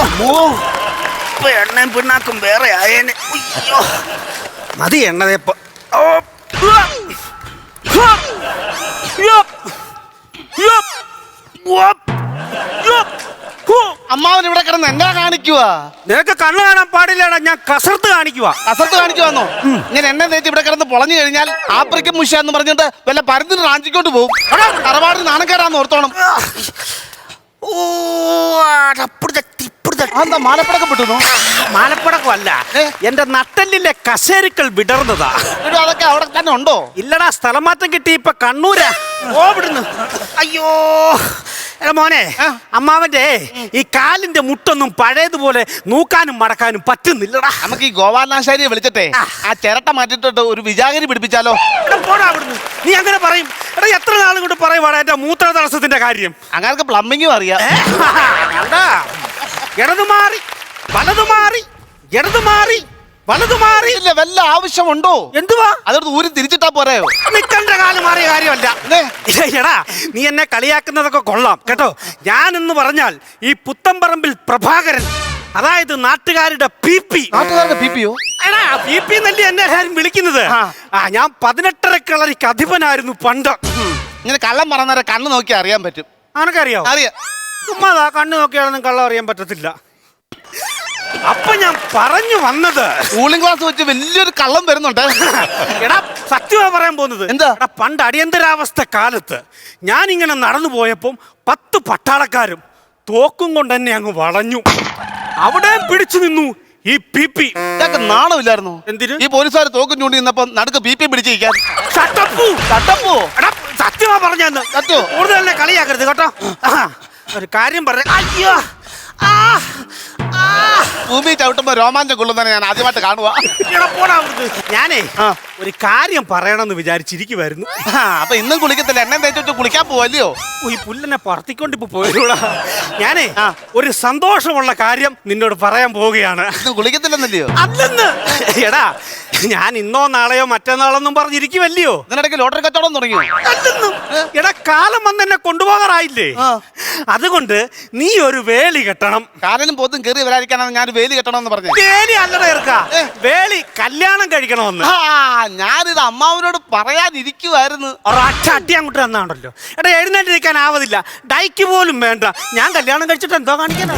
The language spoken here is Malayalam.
ഇപ്പൊ എണ്ണയും പിണ്ണാക്കും വേറെ ആയേനെ. അയ്യോ. മതി എണ്ണതേപ്പ. അമ്മാവൻ ഇവിടെ കിടന്ന് എന്താ കാണിക്കുക നിനക്ക് കണ്ണു കാണാൻ പാടില്ലടാ ഞാൻ കസർത്ത് കാണിക്കുക കസർത്ത് കാണിക്കുവാന്നോ? ഇങ്ങനെ എണ്ണ തേച്ച് ഇവിടെ കിടന്ന് പൊളഞ്ഞു കഴിഞ്ഞാൽ ആഫ്രിക്കൻ മുഷ എന്ന് പറഞ്ഞിട്ട് വല്ല പരത്തിന് റാഞ്ചിക്കോട്ട് പോകും തറവാട് നാണക്കേടാന്ന് ഓർത്തോണം. ഓ തിപ്പുറത്തെ എന്താ മാലപ്പടക്കം മാലപ്പടക്കമല്ല? എന്റെ നട്ടലിലെ കശേരുക്കൾ വിടർന്നതാ. എടോ, അതൊക്കെ അവിടെ തന്നെ ഉണ്ടോ? ഇല്ലടാ സ്ഥലം സ്ഥലമാറ്റം കിട്ടി ഇപ്പൊ കണ്ണൂരാ. ഓ വിടുന്നു അയ്യോ. എടാ മോനെ ആ. അമ്മാവന്റെ ഈ കാലിന്റെ മുട്ടൊന്നും പഴയതുപോലെ നൂക്കാനും മടക്കാനും പറ്റുന്നില്ലടാ. നമുക്ക് ഈ ഗോപാലനാശാരിയെ വിളിച്ചിട്ടെ. ആ. ആ ചിരട്ട മാറ്റിട്ടിട്ട് ഒരു വിജാഗിരി പിടിപ്പിച്ചാലോ? എടാ പോടാ അവിടുന്ന്. നീ അങ്ങനെ പറയും. എടാ എത്ര നാളും കൊണ്ട് പറയുവാടാ എന്റെ മൂത്ര തടസ്സത്തിന്റെ കാര്യം അങ്ങനെ പ്ലംബിങ്ങും അറിയാം. ഏ? കണ്ടാ? ഇടതു മാറി വലതു മാറി ഇടതു മാറി വലതു മാറി. ഇല്ല വല്ല ആവശ്യമുണ്ടോ? എന്തുവാ? അതെടുത്ത് ഊരി തിരിച്ചിട്ടാ പോരായോ നിക്കണ്ട കാലം മാറിയ കാര്യമല്ല? എടാ നീ എന്നെ കളിയാക്കുന്നതൊക്കെ കൊള്ളാം കേട്ടോ? ഞാൻ എന്ന് പറഞ്ഞാൽ ഈ പുത്തമ്പറമ്പിൽ പ്രഭാകരൻ അതായത് നാട്ടുകാരുടെ പി പി. നാട്ടുകാരുടെ പി പിയോ? എടാ പി പി എന്നല്ലേ എന്നെ എല്ലാരും വിളിക്കുന്നത്? ആ. ഞാൻ പതിനെട്ടര കളരിക്ക് അധിപനായിരുന്നു പണ്ട്. ഇങ്ങനെ കള്ളം പറഞ്ഞാൽ കണ്ണ് നോക്കി അറിയാൻ പറ്റും. ആനക്കറിയോ? അറിയാം. ഉമ്മാതാ കണ്ണു നോക്കിയാലൊന്നും കള്ളം അറിയാൻ പറ്റത്തില്ല. അപ്പൊ ഞാൻ പറഞ്ഞു വന്നത് കൂളിംഗ് ക്ലാസ് വെച്ച് വലിയൊരു കള്ളം വരുന്നുണ്ട്. എടാ സത്യമാ പറയാൻ പോകുന്നത്. എന്താ? എടാ പണ്ട് അടിയന്തരാവസ്ഥ കാലത്ത് ഞാൻ ഇങ്ങനെ നടന്നു പോയപ്പം പത്ത് പട്ടാളക്കാരും തോക്കും കൊണ്ട് തന്നെ അങ്ങ് വളഞ്ഞു. അവിടെ പിടിച്ചു നിന്നു ഈ പി പി. ഇതൊക്കെ നാണമില്ലായിരുന്നു. എന്തിന്? ഈ പോലീസുകാർ തോക്കും ചൂണ്ടി നിന്നപ്പോ നടുക്ക് പി പി പിടിച്ചിരിക്കാൻ. തട്ടപ്പോ എടാ സത്യമാ പറഞ്ഞെന്ന് സത്യോ? കൂടുതൽ കളിയാക്കരുത് കേട്ടോ. ഒരു കാര്യം പറ അയ്യോ. ആ ആ. ഭൂമി ചവിട്ടുമ്പോ രോമാഞ്ചം കൊള്ളുന്നതിനെ ഞാൻ ആദ്യമായിട്ട് കാണുക എടാ, പോടാ അവിടുന്ന്. ഞാനേ ആ. ഒരു കാര്യം പറയണമെന്ന് വിചാരിച്ചിരിക്കുവായിരുന്നു. അപ്പൊ ഇന്നും കുളിക്കത്തില്ല. എന്നെ തേച്ചിട്ട് കുളിക്കാൻ പോവല്ലയോ? ഓ, ഈ പുല്ലെന്നെ പറത്തിക്കൊണ്ട് ഇപ്പൊ പോയൂടാ ഞാനേ ആ. ഒരു സന്തോഷമുള്ള കാര്യം നിന്നോട് പറയാൻ പോവുകയാണ്. ഇന്നും കുളിക്കത്തില്ലെന്നല്ലയോ? അല്ലെന്ന്. എടാ ഞാൻ ഇന്നോ നാളെയോ മറ്റന്നാളൊന്നും പറഞ്ഞിരിക്കുവല്ലയോ? ഇതിനിടയ്ക്ക് ലോട്ടറി കച്ചവടം തുടങ്ങിയോ? അല്ലെന്നും. എടാ കാലം വന്ന് എന്നെ കൊണ്ടുപോകാറായില്ലേ? ആ. അതുകൊണ്ട് നീ ഒരു വേലി കെട്ടണം. കാലനും പോത്തും കയറി വരാതിരിക്കാനാണ് ഞാൻ വേലി കെട്ടണമെന്ന് പറഞ്ഞു വേലി അല്ലട ഇറക്ക. വേലി കല്യാണം കഴിക്കണമെന്ന്. ആ ഞാനിത് അമ്മാവനോട് പറയാതിരിക്കുമായിരുന്നു ഒരൊറ്റ അടി അങ്ങോട്ട് തന്നാണല്ലോ എടാ എഴുന്നേറ്റ് നിൽക്കാൻ ആവതില്ല. ഡൈക്ക് പോലും വേണ്ട. ഞാൻ കല്യാണം കഴിച്ചിട്ട് എന്തോ കാണിക്കാനാ?